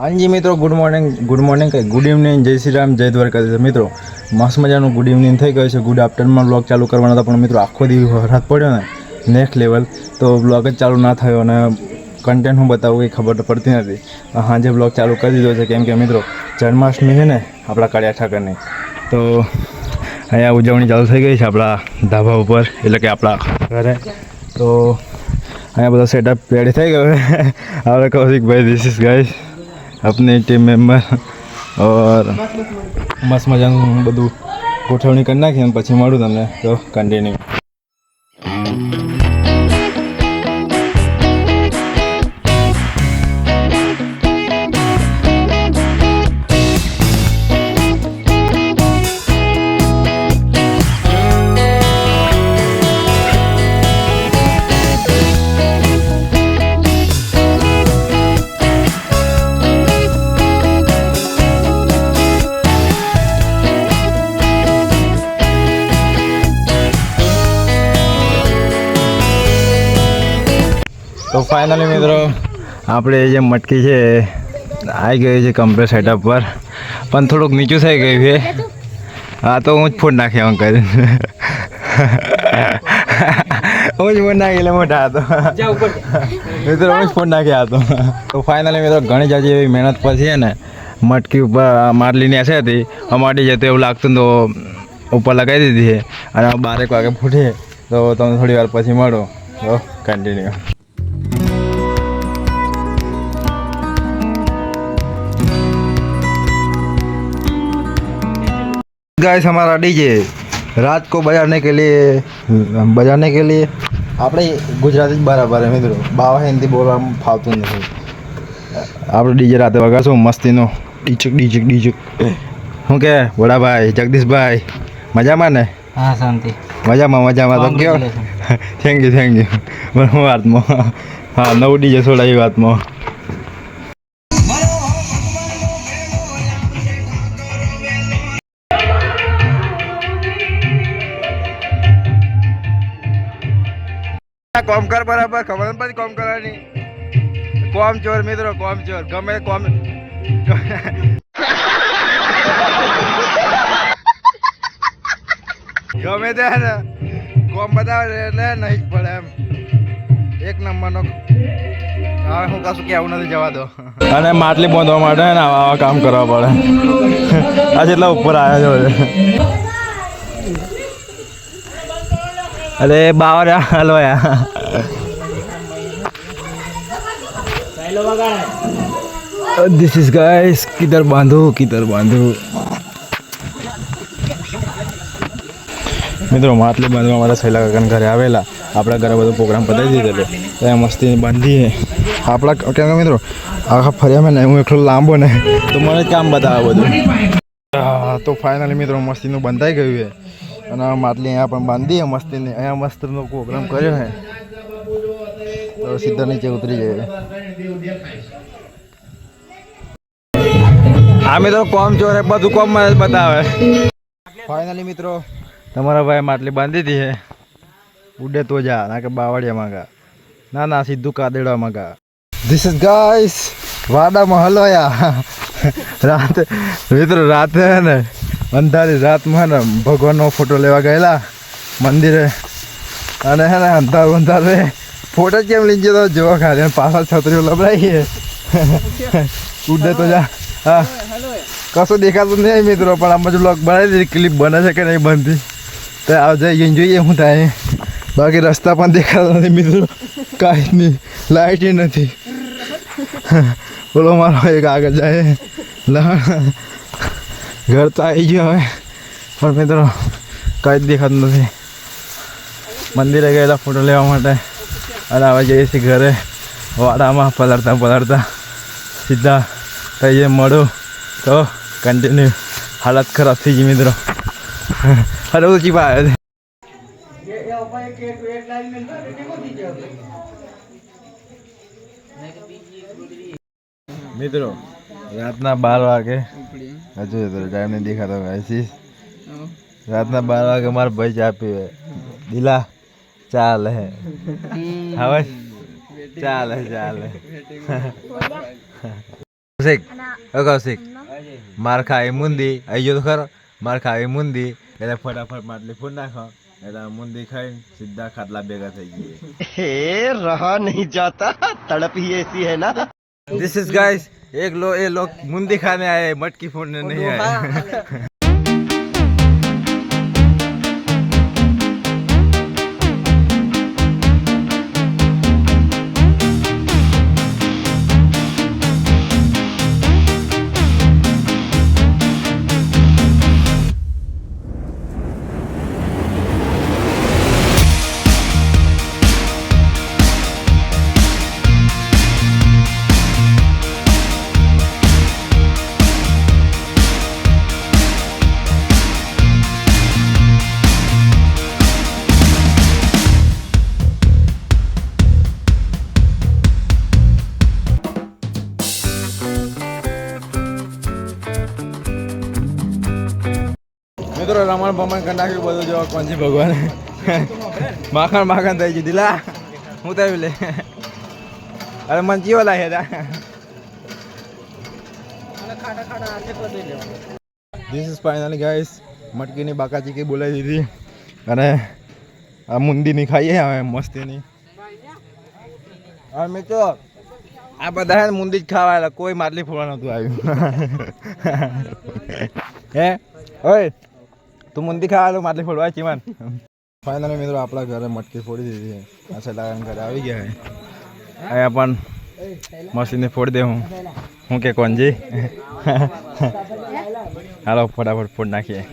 હાજી મિત્રો good morning good morning કઈ ગુડ ઇવનિંગ જય શ્રી રામ, જય દ્વારકા મિત્રો, મસ્ત મજાનું ગુડ ઇવનિંગ થઈ ગયું છે. ગુડ આફ્ટરનૂનમાં બ્લોગ ચાલુ કરવાનો હતો પણ મિત્રો આખો દિવસ વરસાદ પડ્યો ને. નેક્સ્ટ લેવલ તો બ્લોગ જ ચાલુ ના થયો અને કન્ટેન્ટ હું બતાવું એ ખબર પડતી નથી. હાજે બ્લોગ ચાલુ કરી દીધો છે. કેમ કે મિત્રો, જન્માષ્ટમી છે ને, આપણા કાળિયા ઠાકરની. તો અહીંયા ઉજવણી ચાલુ થઈ ગઈ છે આપણા ધાબા ઉપર, એટલે કે આપણા ઘરે. તો અહીંયા બધા સેટઅપ રેડી થઈ ગયો આપણે કૌશિકભાઈ ધીસ ઇઝ ગાઈસ अपने टीम मेंबर और મસ્ત મજાનું બધું ગોઠવણી કરી નાખી અને પછી મળું તમને તો કન્ટિન્યુ ફાઇનલી મિત્રો આપણે જે મટકી છે આવી ગઈ છે કમ્પ્યુટર સેટઅપ પર. પણ થોડુંક નીચું થઈ ગયું છે. હા તો હું જ ફોડ નાખ્યો અંકલ હું જ ફોડ નાખી એટલે મોટા હતો. મિત્રો હું જ ફોડ નાખ્યા હતો. તો ફાઇનલી મિત્રો ઘણી જાજી એવી મહેનત પછી છે ને મટકી ઉપર માટલીની હશે હતી. અમારી જતું એવું લાગતું ને તો ઉપર લગાવી દીધી છે. અને બારેક વાગે ફૂટે. તો તમે થોડી વાર પછી મળો. તો કન્ટિન્યુ गाइस हमारा डीजे रात को बजाने के लिए बजाने के लिए આપણે ગુજરાતી જ બરાબર હે મિત્રો બાવા હિન્દી બોલવામાં ફાવતું નથી આપણે ડીજે રાતે વગાડશું મસ્તીનો ડીચક ડીચક ડીચક શું કે વડાભાઈ જગદીશભાઈ મજામાં ને હા શાંતિ મજામાં મજામાં તો કયો થેન્ક યુ થેન્ક યુ બરાબર વાતમાં હા નવું ડીજે છોડાવી વાતમાં કોમ કર બરાબર, ખબર પછી કોમ કરવાની. કોમ ચોર મિત્રો, કોમ ચોર. ગમે કોમ ગમે ત્યારે કોમ બતાવે એટલે નહીં પડે એમ. એક નંબરનો હવે હું કશું કહેવું નથી જવા દો. અને માટલી બાંધવા માટે ને આવા આવા કામ કરવા પડે. આ જેટલા ઉપર આવ્યા છે અરે, બાવર હલવાયા दिस इज गाइस किधर बांधो किधर बांधो મિત્રો માટલી બાંધવા મારા સહેલા કાકાના ઘરે આવેલા આપણા ઘરે બધો પ્રોગ્રામ પતાવી દીધેલો તો એ મસ્તી બાંધીએ આપણા કેમ કે મિત્રો આખા ફર્યા મેં ને હું એકલો લાંબો ને તો મને જ કામ બતાવે બધું હા, તો ફાઇનલી મિત્રો મસ્તીનું બંધાઈ ગયું છે અને આ માટલી અહીંયા પણ બાંધીએ મસ્તીની અહીંયા મસ્તનો પ્રોગ્રામ કર્યો છે તો સીધા નીચે ઉતરી જાય. આ મિત્રો કોમ ચોરે બધું કોમ બતાવે. ફાઇનલી મિત્રો તમારા ભાઈ માટલી બાંધી હતી હે. ઉડે તો જા ના કે બાવળિયા માંગા. ના ના સીધું કાદેડા માંગા. ધીસ ઇઝ ગાઈસ વાડા હલવાયા. રાતે મિત્રો રાતે ને અંધારી રાતમાં ને ભગવાનનો ફોટો લેવા ગયેલા મંદિરે. અને હે ને અંધાર અંધારે ફોટો કેમ લઈ ગયો તો? જોવા ખાલી પાછળ છત્રીઓ લબડાઈ ઉડે તો જા. હા. કશું દેખાતું નહીં મિત્રો, પણ આમ જ બ્લોગ બનાવી દીધી ક્લિપ બને છે કે નહીં બનતી? તો આવજે અહીં જોઈએ હું થાય બાકી રસ્તા પણ દેખાતા નથી મિત્રો. કાંઈ નહીં. લાઇટ નથી. બોલો, મારો એક આગળ જાય. ઘર તો આવી ગયો હવે. પણ મિત્રો, કાંઈ જ દેખાતું નથી. મંદિરે ગયેલા ફોટો લેવા માટે. અને હવે જઈએ છીએ ઘરે. વાડામાં પલળતા પલળતા સીધા થઈએ મળું. તો કન્ટિન્યુ હાલત ખરાબ થઈ ગઈ મિત્રો. અરે ઊંચી આવ્યો મિત્રો રાતના બાર વાગે. હજુ ટાઈમ નહીં દેખાતો રાતના બાર વાગે મારા ભાઈ ચા પીવે. દિલા ચાલે હવે ચાલે ચાલે કૌશિક ઓ કૌશિક માર ખાય મુંદી આવી ગયો તો ખરો માર ખાય મુંદી એટલે ફટાફટ માટલી ફૂટ નાખો એટલે મુંદી ખાઈને સીધા ખાટલા ભેગા થઈ ગઈ रहा नहीं जाता तड़प ही ऐसी है ना दिस इज गाइस एक लो ये लोग मुंदी खाने आए हैं, मटकी फोड़ने नहीं आए મિત્રો રમણ ભમણ કરી બધું જો કોંજી ભગવાન. માખણ માખણ થઈ ગયું. દિલા, હું થયું લે. અરે મને ચીવો લાગે તા? ધીસ ઇઝ ફાઇનલી ગાઈસ મટકીની બાકા ચીકી બોલાવી દીધી. અને આ મુંદીની ખાઈએ હવે, મસ્તીની. અમે મિત્રો, આ બધા મુંદી જ ખાવા કોઈ માટલી ફોડવા નહોતું આવ્યું. હે? ઓય તું મુંદી ખાવા માટલી ફોડવા ચીમાન ફાઇનલી મિત્રો આપણા ઘરે મટકી ફોડી દીધી છે. આ સલાગન ઘરે આવી ગયા છે. અહીંયા પણ મશીને ફોડી દે હું. હું કે કોનજી? હાલો ફટાફટ ફોડ નાખીએ.